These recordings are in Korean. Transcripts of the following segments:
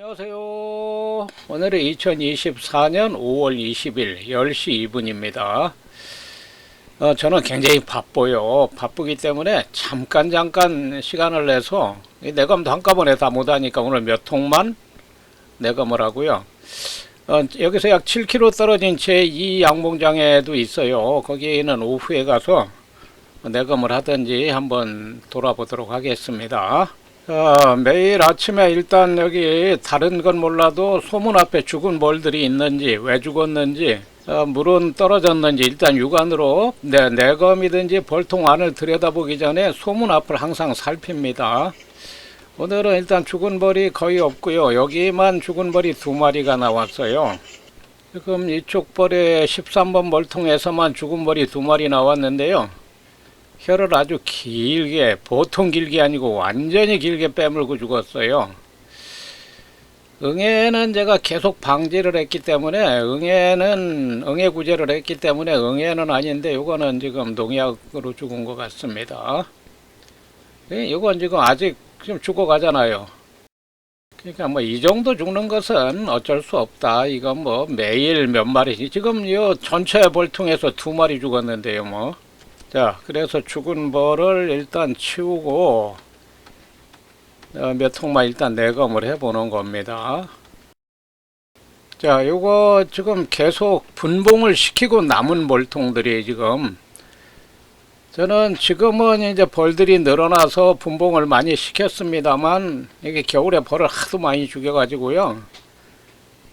안녕하세요. 오늘은 2024년 5월 20일 10시 2분입니다. 어, 저는 굉장히 바빠요. 바쁘기 때문에 잠깐 잠깐 시간을 내서 이 내감도 한꺼번에 다 못하니까 오늘 몇 통만 내감을 하고요. 어, 여기서 약 7km 떨어진 제 2 양봉장에도 있어요. 거기는 오후에 가서 내감을 하든지 한번 돌아보도록 하겠습니다. 자, 매일 아침에 일단 여기 다른 건 몰라도 소문 앞에 죽은 벌들이 있는지 왜 죽었는지 어, 물은 떨어졌는지 일단 육안으로 네, 내검이든지 벌통 안을 들여다보기 전에 소문 앞을 항상 살핍니다. 오늘은 일단 죽은 벌이 거의 없고요. 여기만 죽은 벌이 두 마리가 나왔어요. 지금 이쪽 벌에 13번 벌통에서만 죽은 벌이 두 마리 나왔는데요. 혀를 아주 길게 보통 길게 아니고 완전히 길게 빼물고 죽었어요. 응애는 제가 계속 방지를 했기 때문에 응애는 응애 구제를 했기 때문에 응애는 아닌데 요거는 지금 농약으로 죽은 것 같습니다. 예, 요건 지금 아직 지금 죽어가잖아요. 그러니까 뭐 이 정도 죽는 것은 어쩔 수 없다. 이건 뭐 매일 몇 마리 지금 요 전체 벌통에서 두 마리 죽었는데요, 뭐. 자, 그래서 죽은 벌을 일단 치우고 어, 몇 통만 일단 내검을 해보는 겁니다. 자, 요거 지금 계속 분봉을 시키고 남은 벌통들이 지금 저는 지금은 이제 벌들이 늘어나서 분봉을 많이 시켰습니다만 이게 겨울에 벌을 하도 많이 죽여 가지고요.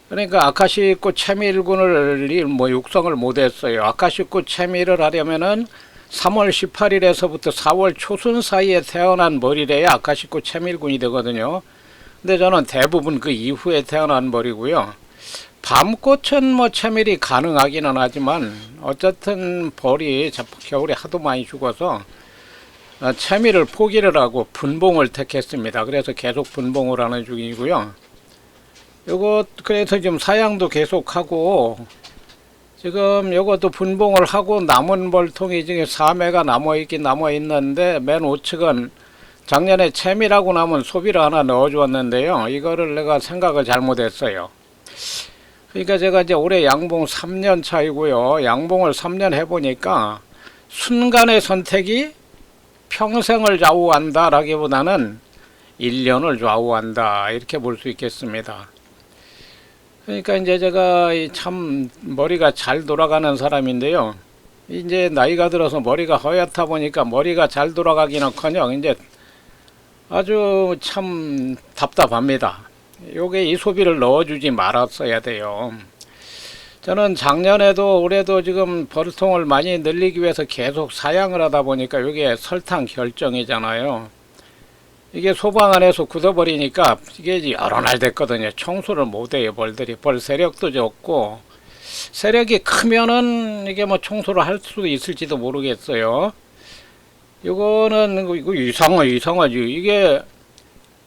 그러니까 아카시꽃 채밀군을 뭐 육성을 못했어요. 아카시꽃 채밀을 하려면은 3월 18일에서부터 4월 초순 사이에 태어난 머리래야 아카시꽃 채밀군이 되거든요. 근데 저는 대부분 그 이후에 태어난 머리고요. 밤꽃은 뭐 채밀이 가능하기는 하지만 어쨌든 벌이 자- 겨울에 하도 많이 죽어서 어, 채밀을 포기를 하고 분봉을 택했습니다. 그래서 계속 분봉을 하는 중이고요. 요거 그래서 지금 사양도 계속하고 지금 요것도 분봉을 하고 남은 벌통이 지금 4매가 남아있긴 남아있는데 맨 우측은 작년에 채밀하고 남은 소비를 하나 넣어주었는데요. 이거를 내가 생각을 잘못했어요. 그러니까 제가 이제 올해 양봉 3년 차이고요. 양봉을 3년 해보니까 순간의 선택이 평생을 좌우한다라기보다는 1년을 좌우한다 이렇게 볼 수 있겠습니다. 그러니까 이제 제가 이참 머리가 잘 돌아가는 사람인데요. 이제 나이가 들어서 머리가 허옇다 보니까 머리가 잘 돌아가기는커녕 이제 아주 참 답답합니다. 요게 이 소비를 넣어주지 말았어야 돼요. 저는 작년에도 올해도 지금 벌통을 많이 늘리기 위해서 계속 사양을 하다 보니까 이게 설탕 결정이잖아요. 이게 소방 안에서 굳어버리니까 이게 여러 날 됐거든요. 청소를 못해요, 벌들이. 벌 세력도 적고, 세력이 크면은 이게 뭐 청소를 할 수도 있을지도 모르겠어요. 이거는 이거, 이상하, 이상하지. 이게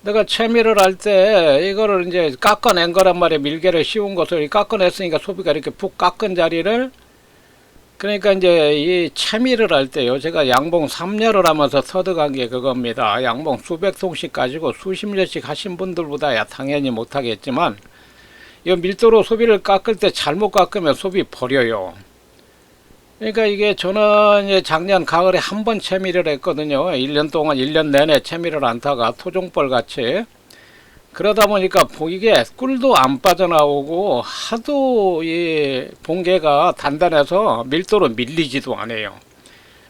내가 채미를 할 때 이거를 이제 깎아낸 거란 말이에요. 밀개를 씌운 것을 깎아냈으니까 소비가 이렇게 푹 깎은 자리를 그러니까 이제 이 채미를 할 때요. 제가 양봉 3년을 하면서 터득한 게 그겁니다. 양봉 수백 통씩 가지고 수십 년씩 하신 분들보다야 당연히 못하겠지만 이 밀도로 소비를 깎을 때 잘못 깎으면 소비 버려요. 그러니까 이게 저는 이제 작년 가을에 한 번 채미를 했거든요. 1년 동안 1년 내내 채미를 안다가 토종벌 같이 그러다 보니까 이게 꿀도 안 빠져나오고 하도 이 봉개가 단단해서 밀도로 밀리지도 않아요.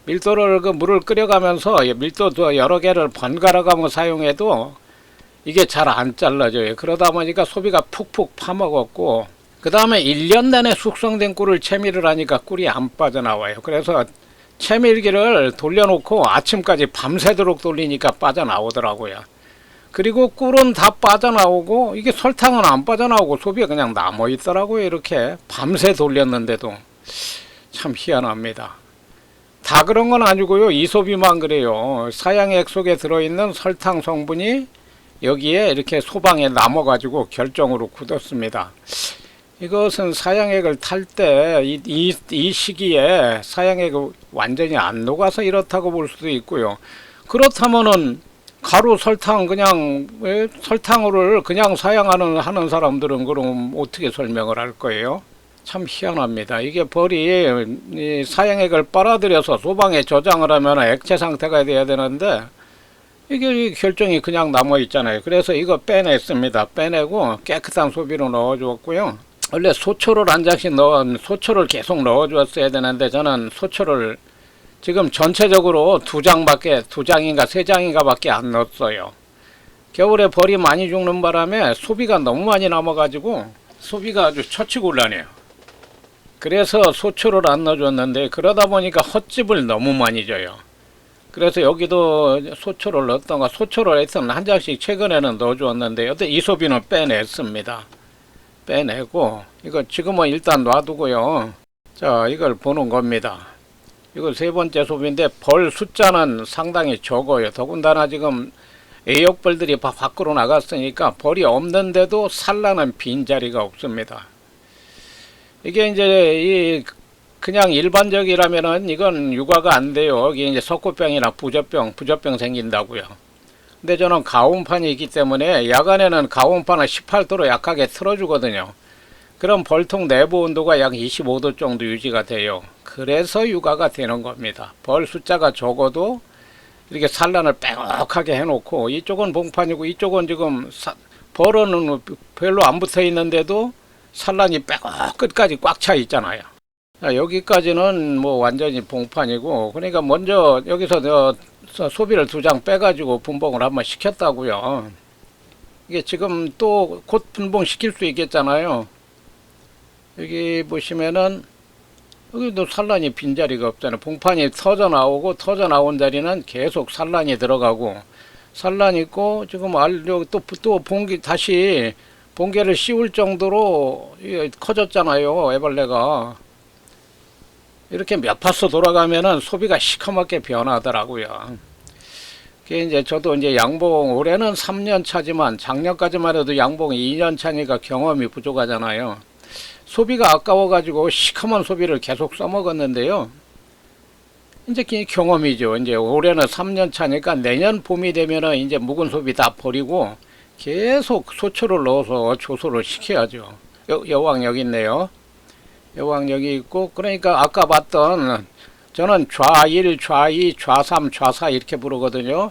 밀도를 그 물을 끓여가면서 이 밀도도 여러 개를 번갈아가며 사용해도 이게 잘 안 잘라져요. 그러다 보니까 소비가 푹푹 파먹었고 그 다음에 1년 내내 숙성된 꿀을 채미를 하니까 꿀이 안 빠져나와요. 그래서 채밀기를 돌려놓고 아침까지 밤새도록 돌리니까 빠져나오더라고요. 그리고 꿀은 다 빠져나오고 이게 설탕은 안 빠져나오고 소비가 그냥 남아 있더라고요. 이렇게 밤새 돌렸는데도 참 희한합니다. 다 그런 건 아니고요. 이 소비만 그래요. 사양액 속에 들어있는 설탕 성분이 여기에 이렇게 소방에 남아 가지고 결정으로 굳었습니다. 이것은 사양액을 탈 때 이 이, 이 시기에 사양액이 완전히 안 녹아서 이렇다고 볼 수도 있고요. 그렇다면은 가루 설탕 그냥 왜 설탕을 그냥 사용하는 하는 사람들은 그럼 어떻게 설명을 할 거예요? 참 희한합니다. 이게 벌이 이 사양액을 빨아들여서 소방에 저장을 하면 액체 상태가 돼야 되는데 이게 이 결정이 그냥 남아 있잖아요. 그래서 이거 빼냈습니다. 빼내고 깨끗한 소비로 넣어주었고요. 원래 소초를 한 장씩 넣어 소초를 계속 넣어주었어야 되는데 저는 소초를 지금 전체적으로 두 장밖에 두 장인가 세 장인가 밖에 안 넣었어요. 겨울에 벌이 많이 죽는 바람에 소비가 너무 많이 남아 가지고 소비가 아주 처치곤란해요. 그래서 소초를 안 넣어줬는데 그러다 보니까 헛집을 너무 많이 줘요. 그래서 여기도 소초를 넣었던가 소초를 하여튼 한 장씩 최근에는 넣어주었는데 여튼 이 소비는 빼냈습니다. 빼내고 이거 지금은 일단 놔두고요. 자 이걸 보는 겁니다. 이거 세 번째 소비인데 벌 숫자는 상당히 적어요. 더군다나 지금 애역벌들이 바- 밖으로 나갔으니까 벌이 없는데도 산란은 빈자리가 없습니다. 이게 이제 이 그냥 일반적이라면은 이건 육아가 안 돼요. 여기 이제 석고병이나 부저병, 부저병 생긴다고요. 근데 저는 가온판이 있기 때문에 야간에는 가온판을 18도로 약하게 틀어주거든요. 그럼 벌통 내부 온도가 약 25도 정도 유지가 돼요. 그래서 육아가 되는 겁니다. 벌 숫자가 적어도 이렇게 산란을 빼곡하게 해놓고 이쪽은 봉판이고 이쪽은 지금 사- 벌은 별로 안 붙어 있는데도 산란이 빼곡 끝까지 꽉 차 있잖아요. 자, 여기까지는 뭐 완전히 봉판이고 그러니까 먼저 여기서 저 소- 소비를 두 장 빼가지고 분봉을 한번 시켰다고요. 이게 지금 또 곧 분봉 시킬 수 있겠잖아요. 여기 보시면은 여기도 산란이 빈자리가 없잖아요. 봉판이 터져 나오고 터져 나온 자리는 계속 산란이 들어가고 산란 있고 지금 알료 또또 봉기 다시 봉개를 씌울 정도로 커졌잖아요. 애벌레가 이렇게 몇 파서 돌아가면은 소비가 시커멓게 변하더라고요. 그게 이제 저도 이제 양봉 올해는 3년 차지만 작년까지만 해도 양봉 2년 차니까 경험이 부족하잖아요. 소비가 아까워가지고 시커먼 소비를 계속 써먹었는데요. 이제 경험이죠. 이제 올해는 3년 차니까 내년 봄이 되면은 이제 묵은 소비 다 버리고 계속 소초를 넣어서 조소를 시켜야죠. 여, 여왕 여기 있네요. 여왕 여기 있고 그러니까 아까 봤던 저는 좌1, 좌2, 좌3, 좌4 이렇게 부르거든요.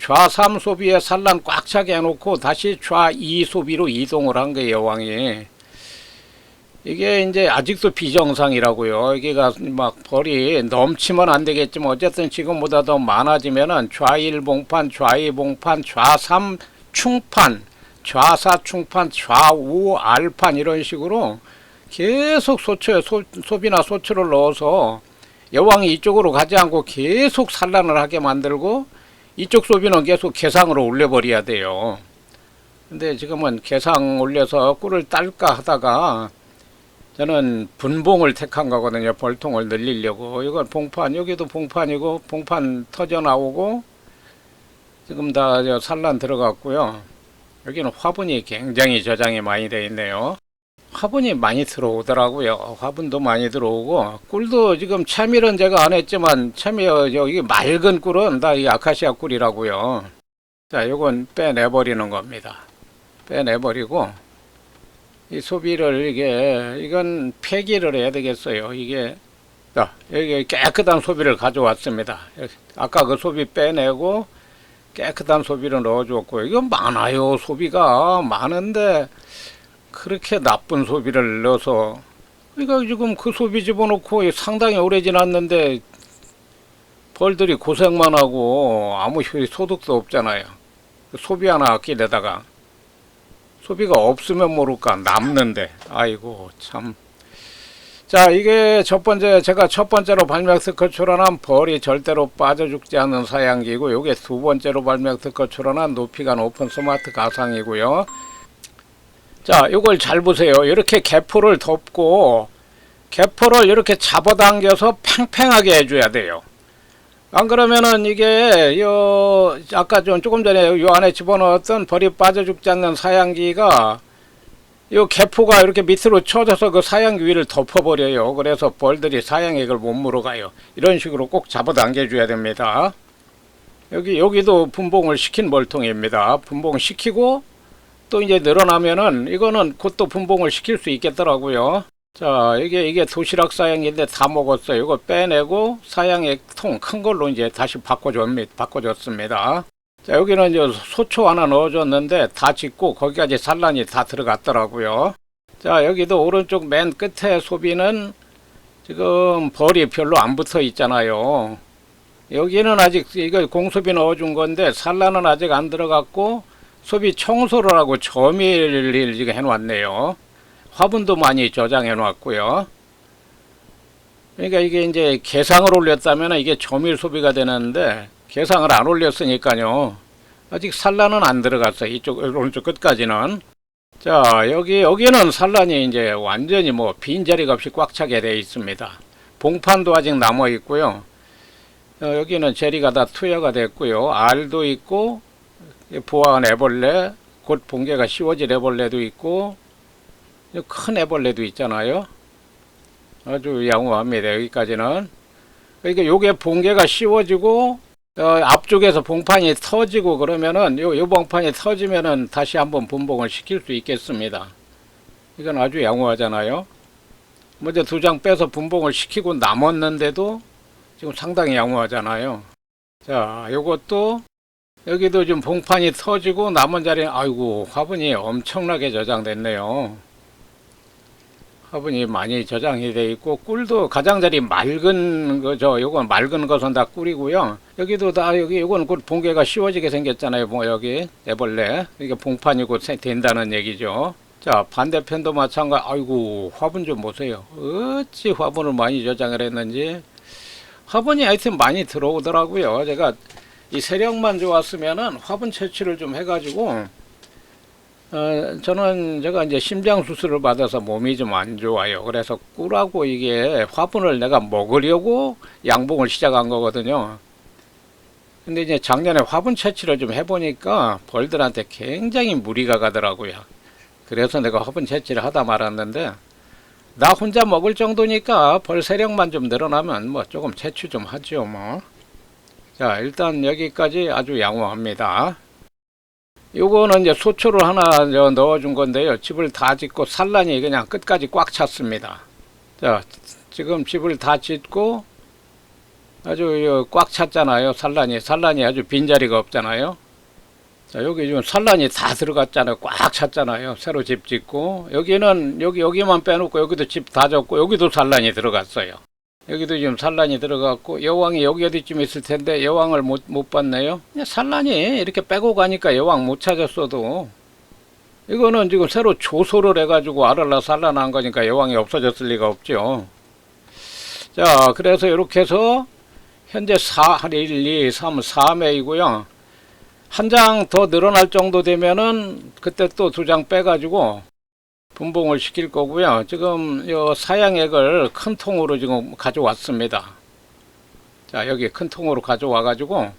좌3 소비에 산란 꽉 차게 해놓고 다시 좌2 소비로 이동을 한 거예요, 여왕이. 이게 이제 아직도 비정상이라고요. 여기가 막 벌이 넘치면 안 되겠지만 어쨌든 지금보다 더 많아지면은 좌1 봉판, 좌2 봉판, 좌3 충판, 좌4 충판, 좌5 알판 이런 식으로 계속 소초에 소, 소비나 소초를 넣어서 여왕이 이쪽으로 가지 않고 계속 산란을 하게 만들고 이쪽 소비는 계속 개상으로 올려버려야 돼요. 근데 지금은 개상 올려서 꿀을 딸까 하다가 저는 분봉을 택한 거거든요. 벌통을 늘리려고. 이건 봉판, 여기도 봉판이고, 봉판 터져 나오고, 지금 다저 산란 들어갔고요. 여기는 화분이 굉장히 저장이 많이 되어 있네요. 화분이 많이 들어오더라고요. 화분도 많이 들어오고, 꿀도 지금 채밀은 제가 안 했지만, 채밀, 여기 맑은 꿀은 다 이 아카시아 꿀이라고요. 자, 요건 빼내버리는 겁니다. 빼내버리고, 이 소비를 이게 이건 폐기를 해야 되겠어요. 이게 자 여기 깨끗한 소비를 가져왔습니다. 아까 그 소비 빼내고 깨끗한 소비를 넣어주었고 이거 많아요. 소비가 많은데 그렇게 나쁜 소비를 넣어서 그러니까 지금 그 소비 집어넣고 상당히 오래 지났는데 벌들이 고생만 하고 아무 소득도 없잖아요. 소비 하나 아끼려다가 소비가 없으면 모를까 남는데 아이고 참. 자 이게 첫 번째 제가 첫 번째로 특허 출원한 벌이 절대로 빠져 죽지 않는 사양기고 요게 두 번째로 특허 출원한 높이가 높은 스마트 가상이고요. 자 요걸 잘 보세요. 이렇게 개포를 덮고 개포를 이렇게 잡아당겨서 팽팽하게 해줘야 돼요. 안 그러면은 이게 요 아까 좀 조금 전에 요 안에 집어넣었던 벌이 빠져 죽지 않는 사양기가 요 개포가 이렇게 밑으로 쳐져서 그 사양기 위를 덮어버려요. 그래서 벌들이 사양액을 못 물어가요. 이런 식으로 꼭 잡아당겨 줘야 됩니다. 여기 여기도 분봉을 시킨 멀통입니다. 분봉 시키고 또 이제 늘어나면은 이거는 곧또 분봉을 시킬 수 있겠더라고요. 자, 이게 이게 도시락 사양인데 다 먹었어요. 이거 빼내고 사양의 통 큰 걸로 이제 다시 바꿔줬습니다. 바꿔줬습니다. 자, 여기는 이제 소초 하나 넣어줬는데 다 짓고 거기까지 산란이 다 들어갔더라고요. 자, 여기도 오른쪽 맨 끝에 소비는 지금 벌이 별로 안 붙어 있잖아요. 여기는 아직 이거 공소비 넣어준 건데 산란은 아직 안 들어갔고 소비 청소를 하고 점일을 지금 해놨네요. 화분도 많이 저장해 놨고요. 그러니까 이게 이제 개상을 올렸다면 이게 점일 소비가 되는데 개상을 안 올렸으니까요. 아직 산란은 안 들어갔어요. 이쪽 오른쪽 끝까지는. 자 여기 여기는 산란이 이제 완전히 뭐 빈자리가 없이 꽉 차게 되어 있습니다. 봉판도 아직 남아 있고요. 어, 여기는 제리가 다 투여가 됐고요. 알도 있고 보아한 애벌레, 곧 봉개가 씌워질 애벌레도 있고 큰 애벌레도 있잖아요. 아주 양호합니다. 여기까지는. 그러니까 요게 봉개가 씌워지고 어, 앞쪽에서 봉판이 터지고 그러면은 요, 요 봉판이 터지면은 다시 한번 분봉을 시킬 수 있겠습니다. 이건 아주 양호하잖아요. 먼저 두 장 빼서 분봉을 시키고 남았는데도 지금 상당히 양호하잖아요. 자, 요것도 여기도 지금 봉판이 터지고 남은 자리는 아이고 화분이 엄청나게 저장됐네요. 화분이 많이 저장이 돼 있고 꿀도 가장자리 맑은 거죠. 요건 맑은 것은 다 꿀이고요. 여기도 다 여기 요건 곧 봉개가 씌워지게 생겼잖아요. 뭐 여기 애벌레 이게 봉판이고 세- 된다는 얘기죠. 자 반대편도 마찬가지. 아이고 화분 좀 보세요. 어찌 화분을 많이 저장을 했는지 화분이 하여튼 많이 들어오더라고요. 제가 이 세력만 좋았으면은 화분 채취를 좀 해가지고 어, 저는 제가 이제 심장 수술을 받아서 몸이 좀 안 좋아요. 그래서 꿀하고 이게 화분을 내가 먹으려고 양봉을 시작한 거거든요. 근데 이제 작년에 화분 채취를 좀 해보니까 벌들한테 굉장히 무리가 가더라고요. 그래서 내가 화분 채취를 하다 말았는데 나 혼자 먹을 정도니까 벌 세력만 좀 늘어나면 뭐 조금 채취 좀 하죠 뭐. 자 일단 여기까지 아주 양호합니다. 요거는 이제 소초를 하나 저 넣어준 건데요. 집을 다 짓고 산란이 그냥 끝까지 꽉 찼습니다. 자, 지금 집을 다 짓고 아주 꽉 찼잖아요. 산란이. 산란이 아주 빈자리가 없잖아요. 자, 여기 지금 산란이 다 들어갔잖아요. 꽉 찼잖아요. 새로 집 짓고. 여기는, 여기, 여기만 빼놓고 여기도 집 다 졌고 여기도 산란이 들어갔어요. 여기도 지금 산란이 들어갔고 여왕이 여기 어디쯤 있을 텐데 여왕을 못, 못 봤네요. 산란이 이렇게 빼고 가니까 여왕 못 찾았어도 이거는 지금 새로 조소를 해가지고 알을라 산란한 거니까 여왕이 없어졌을 리가 없죠. 자, 그래서 이렇게 해서 현재 4, 1, 2, 3, 4매이고요. 한 장 더 늘어날 정도 되면은 그때 또 두 장 빼가지고 분봉을 시킬 거고요. 지금 요 사양액을 큰 통으로 지금 가져왔습니다. 자, 여기 큰 통으로 가져와 가지고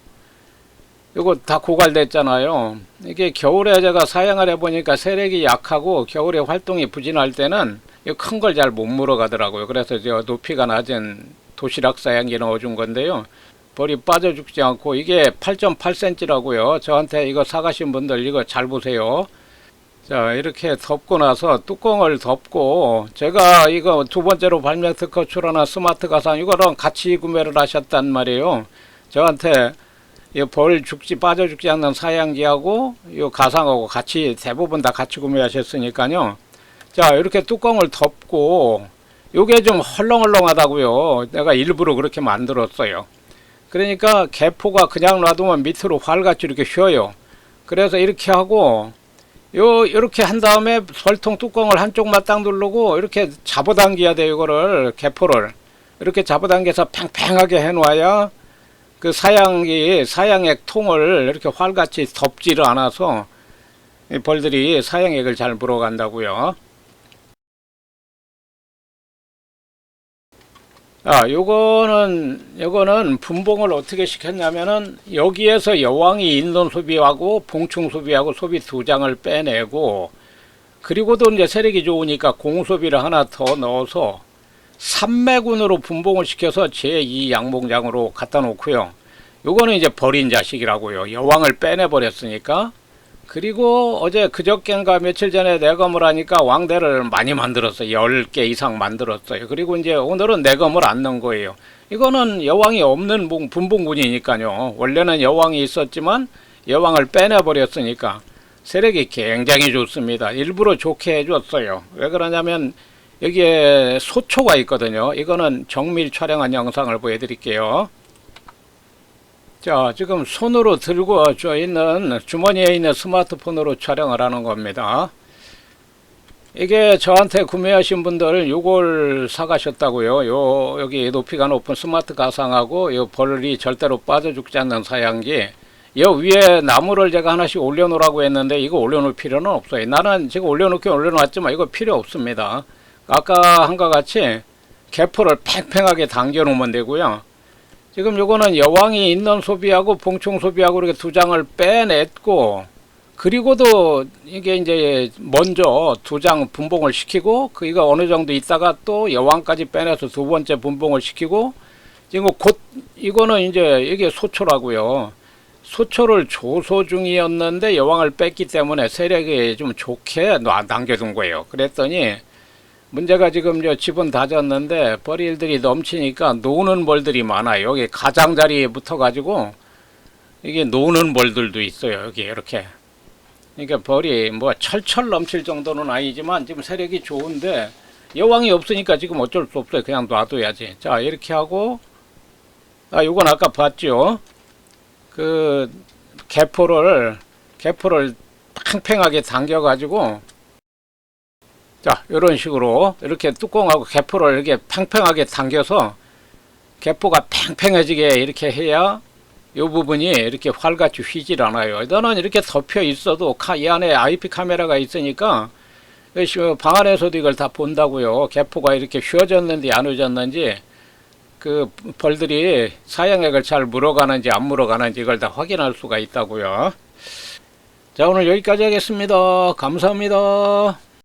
이거 다 고갈됐잖아요. 이게 겨울에 제가 사양을 해보니까 세력이 약하고 겨울에 활동이 부진할 때는 큰 걸 잘 못 물어 가더라고요. 그래서 저 높이가 낮은 도시락 사양기 넣어준 건데요. 벌이 빠져 죽지 않고 이게 8.8cm라고요. 저한테 이거 사가신 분들 이거 잘 보세요. 자 이렇게 덮고 나서 뚜껑을 덮고 제가 이거 두 번째로 발명 특허 출원한 스마트 가상 이거랑 같이 구매를 하셨단 말이에요. 저한테 이벌 죽지 빠져 죽지 않는 사양기하고 이 가상하고 같이 대부분 다 같이 구매하셨으니까요. 자 이렇게 뚜껑을 덮고 요게 좀 헐렁헐렁하다고요. 내가 일부러 그렇게 만들었어요. 그러니까 개포가 그냥 놔두면 밑으로 활같이 이렇게 휘어요. 그래서 이렇게 하고 요 이렇게 한 다음에 설통 뚜껑을 한쪽만 딱 누르고 이렇게 잡아당겨야 돼요 이거를 개포를 이렇게 잡아당겨서 팽팽하게 해놓아야 그 사양이 사양액 통을 이렇게 활같이 덮지를 않아서 이 벌들이 사양액을 잘 물어간다고요. 아, 요거는 요거는 분봉을 어떻게 시켰냐면은 여기에서 여왕이 인돈 소비하고 봉충 소비하고 소비 두 장을 빼내고 그리고도 이제 세력이 좋으니까 공소비를 하나 더 넣어서 삼매군으로 분봉을 시켜서 제2 양봉장으로 갖다 놓고요. 요거는 이제 버린 자식이라고요. 여왕을 빼내 버렸으니까. 그리고 어제 그저께인가 며칠 전에 내검을 하니까 왕대를 많이 만들었어요. 10개 이상 만들었어요. 그리고 이제 오늘은 내검을 안 넣은 거예요. 이거는 여왕이 없는 분- 분봉군이니까요. 원래는 여왕이 있었지만 여왕을 빼내버렸으니까 세력이 굉장히 좋습니다. 일부러 좋게 해줬어요. 왜 그러냐면 여기에 소초가 있거든요. 이거는 정밀 촬영한 영상을 보여드릴게요. 자, 지금 손으로 들고 저 있는 주머니에 있는 스마트폰으로 촬영을 하는 겁니다. 이게 저한테 구매하신 분들 요걸 사가셨다고요. 요 여기 높이가 높은 스마트 가상하고 요 벌이 절대로 빠져 죽지 않는 사양기. 요 위에 나무를 제가 하나씩 올려놓으라고 했는데 이거 올려놓을 필요는 없어요. 나는 지금 올려놓긴 올려놨지만 이거 필요 없습니다. 아까 한것 같이 개포를 팽팽하게 당겨 놓으면 되고요. 지금 요거는 여왕이 있는 소비하고 봉총 소비하고 이렇게 두 장을 빼냈고 그리고도 이게 이제 먼저 두 장 분봉을 시키고 그이가 어느 정도 있다가 또 여왕까지 빼내서 두 번째 분봉을 시키고 지금 곧 이거는 이제 이게 소초라고요. 소초를 조소 중이었는데 여왕을 뺐기 때문에 세력이 좀 좋게 놔- 남겨둔 거예요. 그랬더니 문제가 지금 저 집은 다졌는데 벌일들이 넘치니까 노는 벌들이 많아요. 여기 가장자리에 붙어가지고 이게 노는 벌들도 있어요. 여기 이렇게. 그러니까 벌이 뭐 철철 넘칠 정도는 아니지만 지금 세력이 좋은데 여왕이 없으니까 지금 어쩔 수 없어요. 그냥 놔둬야지. 자 이렇게 하고 아 이건 아까 봤죠. 그 개포를 개포를 팽팽하게 당겨가지고 자, 이런 식으로 이렇게 뚜껑하고 개포를 이렇게 팽팽하게 당겨서 개포가 팽팽해지게 이렇게 해야 이 부분이 이렇게 활같이 휘질 않아요. 너는 이렇게 덮여 있어도 카- 이 안에 IP 카메라가 있으니까 방 안에서도 이걸 다 본다고요. 개포가 이렇게 휘어졌는지 안 휘어졌는지 그 벌들이 사양액을 잘 물어가는지 안 물어가는지 이걸 다 확인할 수가 있다고요. 자, 오늘 여기까지 하겠습니다. 감사합니다.